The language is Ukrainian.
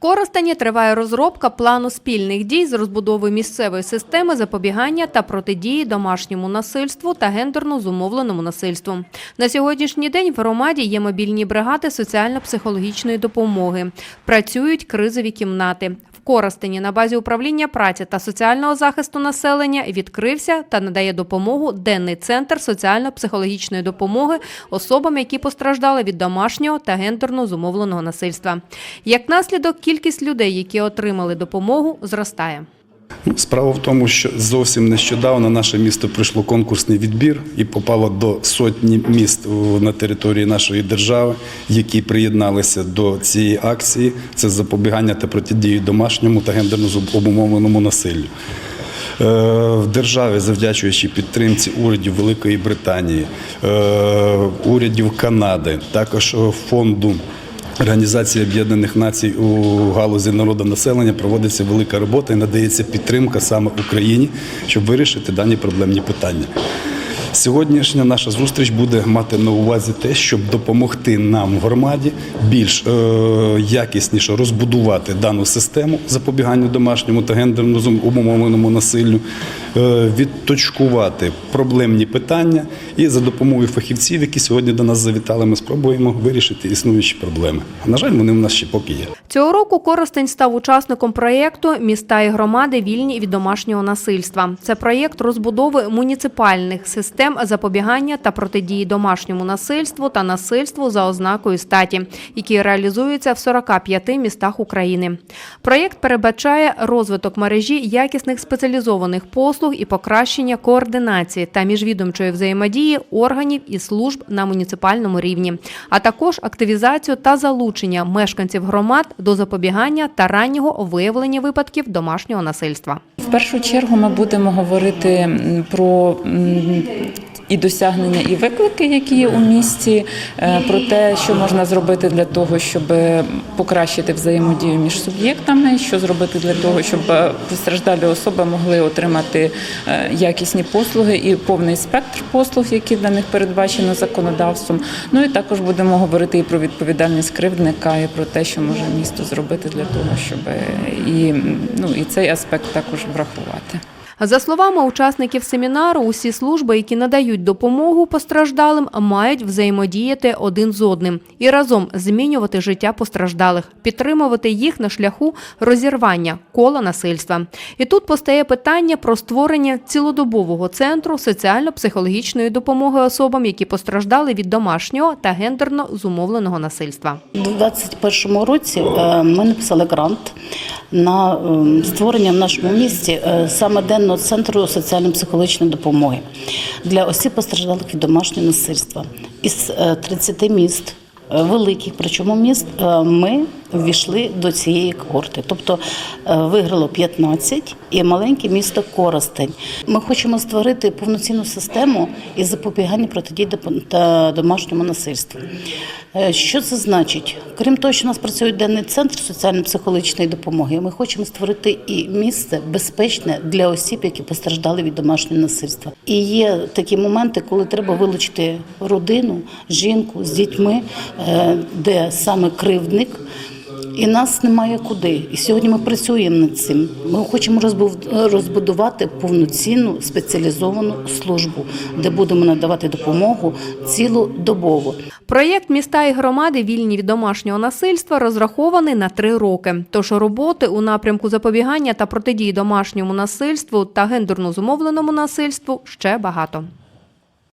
Коростені триває розробка плану спільних дій з розбудови місцевої системи запобігання та протидії домашньому насильству та гендерно зумовленому насильству. На сьогоднішній день в громаді є мобільні бригади соціально-психологічної допомоги. Працюють кризові кімнати. В Коростені на базі управління праці та соціального захисту населення відкрився та надає допомогу денний центр соціально-психологічної допомоги особам, які постраждали від домашнього та гендерно зумовленого насильства. Як наслідок, кількість людей, які отримали допомогу, зростає. Справа в тому, що зовсім нещодавно наше місто пройшло конкурсний відбір і попало до сотні міст на території нашої держави, які приєдналися до цієї акції. Це запобігання та протидії домашньому та гендерно обумовленому насиллю. Е, В державі, завдячуючи підтримці урядів Великої Британії, е, урядів Канади, також фонду Організації Об'єднаних Націй у галузі народонаселення проводиться велика робота і надається підтримка саме Україні, щоб вирішити дані проблемні питання. Сьогоднішня наша зустріч буде мати на увазі те, щоб допомогти нам в громаді більш е, якісніше розбудувати дану систему запобігання домашньому та гендерно умовленому насиллю, е, відточкувати проблемні питання і за допомогою фахівців, які сьогодні до нас завітали, ми спробуємо вирішити існуючі проблеми. На жаль, вони в нас ще поки є. Цього року Коростень став учасником проєкту Міста і громади вільні від домашнього насильства. Це проєкт розбудови муніципальних систем запобігання та протидії домашньому насильству та насильству за ознакою статі, який реалізується в 45 містах України. Проєкт передбачає розвиток мережі якісних спеціалізованих послуг і покращення координації та міжвідомчої взаємодії органів і служб на муніципальному рівні, а також активізацію та залучення мешканців громад до запобігання та раннього виявлення випадків домашнього насильства. Першу чергу ми будемо говорити про і досягнення, і виклики, які є у місті, е, про те, що можна зробити для того, щоб покращити взаємодію між суб'єктами, що зробити для того, щоб е, постраждалі особи могли отримати е, якісні послуги і повний спектр послуг, які для них передбачено законодавством. Ну і також будемо говорити і про відповідальність кривдника, і про те, що може місто зробити для того, щоб і, ну, і цей аспект також врахувати. За словами учасників семінару, усі служби, які надають допомогу постраждалим, мають взаємодіяти один з одним і разом змінювати життя постраждалих, підтримувати їх на шляху розірвання кола насильства. І тут постає питання про створення цілодобового центру соціально-психологічної допомоги особам, які постраждали від домашнього та гендерно зумовленого насильства. У 2021 році е, ми написали грант на е, створення в нашому місті е, саме денного центру соціально-психологічної допомоги для осіб постраждалих від домашнього насильства. Із е, 30 міст е, великих, причому міст, е, ми ввійшли до цієї когорти. Тобто е, виграло 15 і маленьке місто Коростень. Ми хочемо створити повноцінну систему із запобігання протидії та домашньому насильству. Е, Що це значить? Крім того, що у нас працює денний центр соціально-психологічної допомоги, ми хочемо створити і місце безпечне для осіб, які постраждали від домашнього насильства. І є такі моменти, коли треба вилучити родину, жінку з дітьми, е, де саме кривдник. І нас немає куди. І сьогодні ми працюємо над цим. Ми хочемо розбудувати повноцінну спеціалізовану службу, де будемо надавати допомогу цілодобово. Проєкт міста і громади вільні від домашнього насильства розрахований на три роки. Тож роботи у напрямку запобігання та протидії домашньому насильству та гендерно зумовленому насильству ще багато.